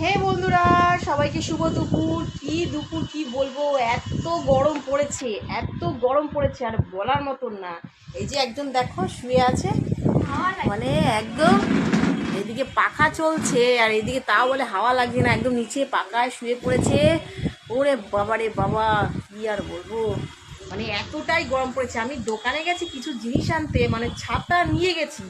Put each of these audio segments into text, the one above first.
হে বন্ধুরা, সবাইকে শুভ দুপুর। কি দুপুর, কি বলব? এত গরম পড়েছে, এত গরম পড়েছে, আর বলার মতন না। এই যে একজন দেখো, শুয়ে আছে। মানে একদম এদিকে পাখা চলছে, আর এদিকে তাও বলে হাওয়া লাগছে না, একদম নিচে পাকায় শুয়ে পড়েছে। ওরে বাবা রে বাবা, কি আর বলব? মানে এতটাই গরম পড়েছে। আমি দোকানে গেছি, কিছু জিনিস আনতে মানে ছাতা নিয়ে গেছি।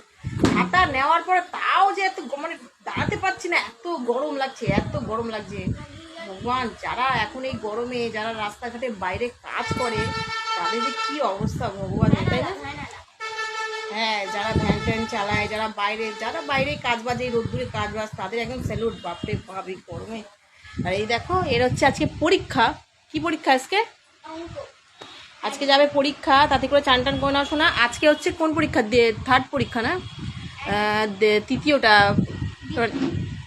ছাতা নেওয়ার পরে তাও যে এত মানে দাঁড়াতে পারছি না এত গরম লাগছে এত গরম লাগছে। ভগবান যারা এখন এই গরমে যারা রাস্তাঘাটে বাইরে কাজ করে তাদের যে কি অবস্থা ভগবান তাই না? হ্যাঁ যারা ভ্যান ট্যান চালায় যারা বাইরে যারা বাইরে কাজ বাজে রোদ্দুরে কাজ বাজ তাদের একদম স্যালুট বাপরে ভাবি গরমে। আর এই দেখো এর হচ্ছে আজকে পরীক্ষা। কি পরীক্ষা আজকে? আজকে যাবে পরীক্ষা তাতে করে চান টান করে না শোনা আজকে হচ্ছে কোন পরীক্ষা? দিয়ে থার্ড পরীক্ষা না? আহ, তৃতীয়টা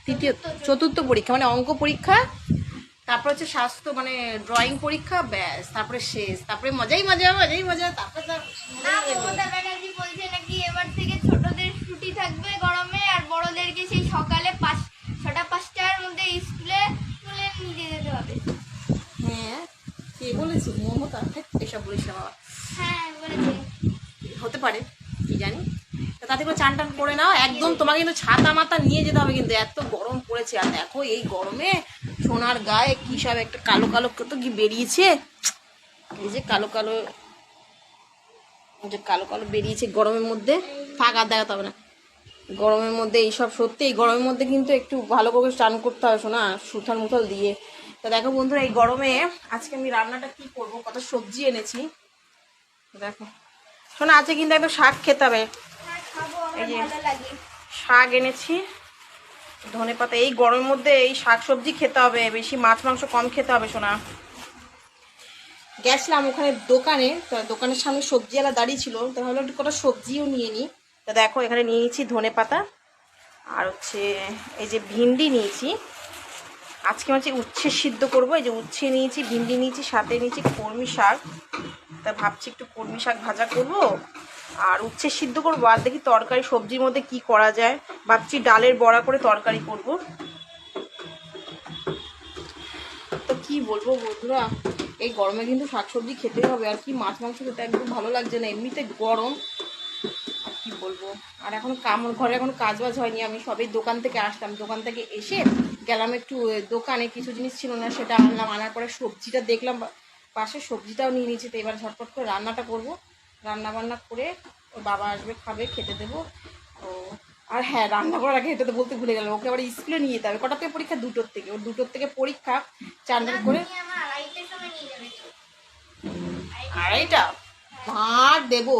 তৃতীয় চতুর্থ পরীক্ষা মানে অঙ্ক পরীক্ষা তারপর হচ্ছে স্বাস্থ্য মানে ড্রয়িং পরীক্ষা ব্যাস তারপরে শেষ তারপরে মজাই মজা মজাই মজা তারপরে নাকি এবার থেকে ছোটদের ছুটি থাকবে গরমে আর বড়দেরকে সেই সকালে পাঁচ ছটা পাঁচটার মধ্যে স্কুলে নিয়ে যেতে হবে। হ্যাঁ কে বলেছি? মমতা? ধ্যাৎ, এসব বাবা হ্যাঁ বলেছে। হতে পারে কি জানি। তাতে করে চান টান করে নাও। একদম তোমাকে কিন্তু ছাতা মাথা নিয়ে যেতে হবে কিন্তু, এত গরম পড়েছে। আর দেখো এই গরমে সোনার গায়ে কি সব একটা কালো কালো কত কি বেরিয়েছে? এই যে কালো কালো যে কালো কালো বেরিয়েছে গরমের মধ্যে। ফাঁকা দেখাতে হবে না। গরমের মধ্যে এইসব সত্যি, এই গরমের মধ্যে কিন্তু একটু ভালো করে স্নান করতে হবে শোনা সুথাল মুথাল দিয়ে। তো দেখো বন্ধুরা, এই গরমে আজকে আমি রান্নাটা কি করব? কত সবজি এনেছি। দেখো। শোনা আছে কিন্তু একদম শাক খেতে হবে। এই যে। শাক এনেছি। ধনে পাতা এই গরমের মধ্যে এই শাক সবজি খেতে হবে বেশি মাছ মাংস কম খেতে হবে শোনা গেছিলাম ওখানে দোকানে তো দোকানের সামনে সবজিওয়ালা দাঁড়িয়ে ছিল তো ভাবলাম একটু কটা সবজিও নিয়ে নিই তো দেখো এখানে নিয়ে নিয়েছি ধনে পাতা আর হচ্ছে এই যে ভিন্ডি নিয়েছি। আজকে হচ্ছে উচ্ছে সিদ্ধ করব এই যে উচ্ছে নিয়েছি ভিন্ডি নিয়েছি সাথে নিয়েছি কর্মী শাক। তা ভাবছি একটু কর্মী শাক ভাজা করব। আর উচ্ছে সিদ্ধ করব, আর দেখি তরকারি, সবজির মধ্যে কি করা যায়। ভাবছি ডালের বড়া করে তরকারি করব। তো কি বলব বন্ধুরা, এই গরমে কিন্তু শাকসবজি খেতে হবে, আর কি মাছ মাংস খেতে একদম ভালো লাগছে না, এমনিতে গরম। আর কি বলব, আর এখন কাম, ঘরে এখন কাজ বাজ হয়নি, আমি সবই দোকান থেকে আসলাম। দোকান থেকে এসে গেলাম একটু দোকানে কিছু জিনিস ছিল না, সেটা আনলাম, আনার পরে সবজিটা দেখলাম পাশে সবজিটাও নিয়ে নিয়েছি, তো এবার ঝটপট করে রান্নাটা করব। রান্না বান্না করে ওর বাবা আসবে খাবে খেতে দেবো। ও আর হ্যাঁ রান্না করার আগে এটা তো বলতে ভুলে গেলাম ওকে আবার স্কুলে নিয়ে যেতে হবে। কটা থেকে পরীক্ষা? দুটোর থেকে। ওর দুটোর থেকে পরীক্ষা চান টান করে আড়াইটা ভাঁড় দেবো।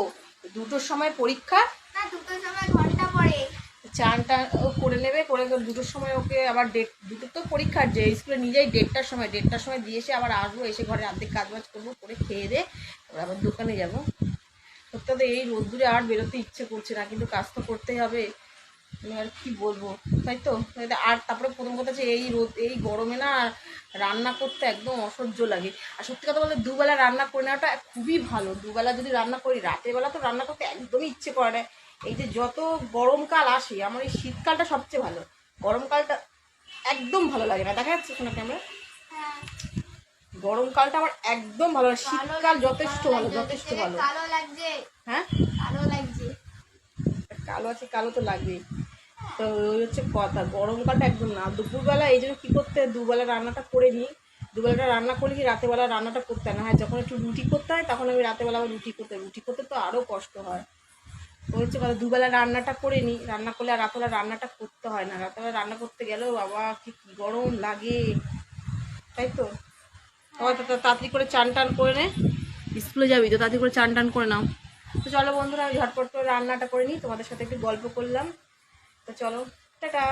দুটোর সময় পরীক্ষা। চানটা ও করে নেবে করে দুটোর সময় ওকে আবার ডেট দুটোর তো পরীক্ষার যে স্কুলে নিয়ে যাই দেড়টার সময় দেড়টার সময় দিয়ে এসে আবার আসব এসে ঘরে অর্ধেক কাজ বাজ করব করে খেয়ে দে। তারপর আবার দোকানে যাব। তো এই রোদ্দুরে আর বেরোতে ইচ্ছে করছে না, কিন্তু কাজ তো করতেই হবে। আমি আর কি বলব? তাই তো? আর তারপরে প্রথম কথা হচ্ছে এই রোদ, এই গরমে না রান্না করতে একদম অসহ্য লাগে। আর সত্যি কথা বলতে দুবেলা রান্না করে নেওয়াটা খুবই ভালো। দুবেলা যদি রান্না করি, রাতের বেলা তো রান্না করতে একদমই ইচ্ছে করে না। এই যে যত গরমকাল আসে, আমার এই শীতকালটা সবচেয়ে ভালো। গরমকালটা একদম ভালো লাগে না। দেখা যাচ্ছে শোনা ক্যামেরা হ্যাঁ গরমকালটা আমার একদম ভালো লাগে শীতকাল যথেষ্ট ভালো যথেষ্ট ভালো। কালো লাগছে হ্যাঁ? কালো লাগছে। কালো আছে কালো তো লাগবেই। তো ওই হচ্ছে কথা গরমকালটা একদম না। দুপুরবেলা এই জন্য কী করতে হয়? দুবেলা রান্নাটা করে নিই। দুবেলাটা রান্না করলে কি রাতেবেলা রান্নাটা করতে হয় না। হ্যাঁ যখন একটু রুটি করতে হয় তখন আমি রাতেবেলা আবার রুটি করতে। রুটি করতে তো আরও কষ্ট হয়। তো হচ্ছে কথা দুবেলা রান্নাটা করে নিই। রান্না করলে আর রাতেবেলা রান্নাটা করতে হয় না। রাতেবেলা রান্না করতে গেলেও বাবা কি গরম লাগে। তাই তো? তো তাড়াতাড়ি করে চান টান করে নে। স্কুলে যাবি তো তাড়াতাড়ি করে চান টান করে নাও। তো চলো বন্ধুরা আমি ঝটপট করে রান্নাটা করে নিই। তোমাদের সাথে একটু গল্প করলাম। তো চলো টাটা।